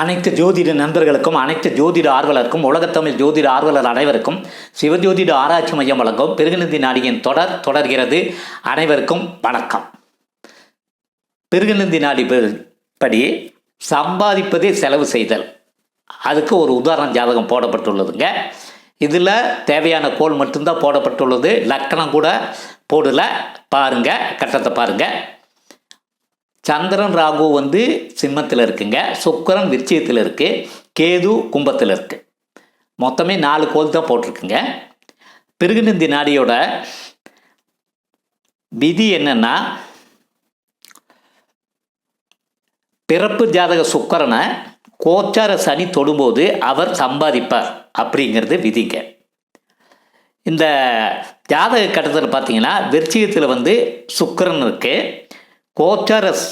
அனைத்து ஜோதிட நண்பர்களுக்கும் அனைத்து ஜோதிட ஆர்வலருக்கும் உலகத்தமிழ் ஜோதிட ஆர்வலர் அனைவருக்கும் சிவஜோதிட ஆராய்ச்சி மையம் வழங்கும் பெருகுநந்தி நாடியின் தொடர் தொடர்கிறது. அனைவருக்கும் வணக்கம். பெருகுநந்தி நாடி படி சம்பாதிப்பதே செலவு செய்தல். அதுக்கு ஒரு உதாரணம் ஜாதகம் போடப்பட்டுள்ளதுங்க. இதில் தேவையான கோல் மட்டும்தான் போடப்பட்டுள்ளது. லக்கணம் கூட போடல. பாருங்க கட்டத்தை பாருங்கள் சந்திரன் ராகு வந்து சிம்மத்தில் இருக்குங்க. சுக்கரன் விருச்சியத்தில் இருக்குது கேது கும்பத்தில் இருக்குது மொத்தமே நாலு கோல் தான் போட்டிருக்குங்க. பிருகுநந்தி நாடியோட விதி என்னன்னா பிறப்பு ஜாதக சுக்கரனை கோச்சார சனி தொடும்போது அவர் சம்பாதிப்பார் அப்படிங்கிறது விதிங்க. இந்த ஜாதக கட்டத்தில் பார்த்தீங்கன்னா விருச்சிகத்தில் வந்து சுக்கரன் இருக்குது கோச்சரஸ்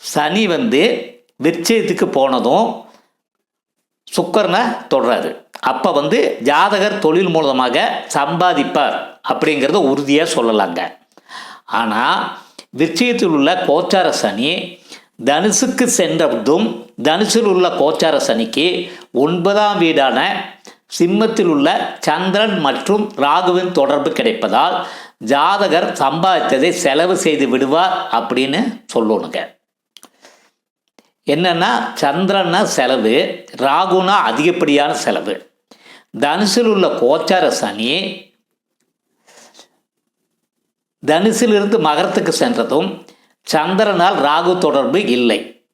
சனி வந்து விச்சயத்துக்கு போனதும் சுக்கரனை தொடுறாரு. அப்போ வந்து ஜாதகர் தொழில் மூலமாக சம்பாதிப்பார் அப்படிங்கிறத உறுதியாக சொல்லலாங்க. ஆனால் விச்சயத்தில் உள்ள கோச்சார சனி தனுசுக்கு சென்றதும் தனுசில் உள்ள கோச்சார சனிக்கு ஒன்பதாம் வீடான சிம்மத்தில் உள்ள சந்திரன் மற்றும் ராகுவின் தொடர்பு கிடைப்பதால் ஜாதகர் சம்பாதித்ததை செலவு செய்து விடுவார் அப்படின்னு சொல்லணுங்க. என்னன்னா சந்திரன்னா செலவு ராகுனா அதிகப்படியான செலவு. தனுசில் உள்ள கோச்சார சனி தனுசிலிருந்து மகரத்துக்கு சென்றதும் சந்திரனால் ராகு தொடர்பு இல்லை.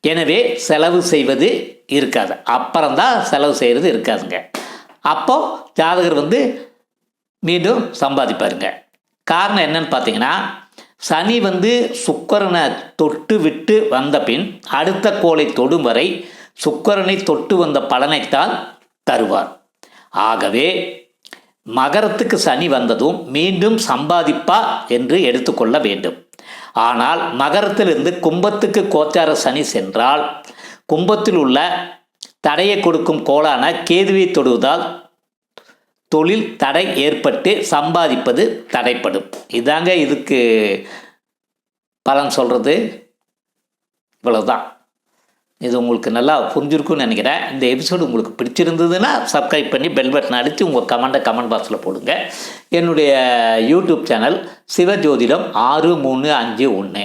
எனவே செலவு செய்வது இருக்காது. அப்புறம்தான் செலவு செய்கிறது இருக்காதுங்க. அப்போ ஜாதகர் வந்து மீண்டும் சம்பாதிப்பாருங்க. காரணம் என்னன்னு பார்த்தீங்கன்னா சனி வந்து சுக்கரனை தொட்டு விட்டு வந்த பின் அடுத்த கோளை தொடும் வரை சுக்கரனை தொட்டு வந்த பலனைத்தான் தருவார். ஆகவே மகரத்துக்கு சனி வந்ததும் மீண்டும் சம்பாதிப்பா என்று எடுத்துக்கொள்ள வேண்டும். ஆனால் மகரத்திலிருந்து கும்பத்துக்கு கோச்சார சனி சென்றால் கும்பத்தில் உள்ள தடையை கொடுக்கும் கோளான கேதுவை தொடுவதால் தொழில் தடை ஏற்பட்டு சம்பாதிப்பது தடைப்படும். இதாங்க இதுக்கு பலன் சொல்கிறது இவ்வளோதான் இது உங்களுக்கு நல்லா புரிஞ்சிருக்கும்னு நினைக்கிறேன். இந்த எபிசோடு உங்களுக்கு பிடிச்சிருந்ததுன்னா சப்ஸ்கிரைப் பண்ணி பெல் பட்டன் அடித்து உங்கள் கமெண்ட்டை கமெண்ட் பாக்ஸில் போடுங்க. என்னுடைய யூடியூப் சேனல் சிவஜோதிடம் ஆறு மூணு அஞ்சு ஒன்று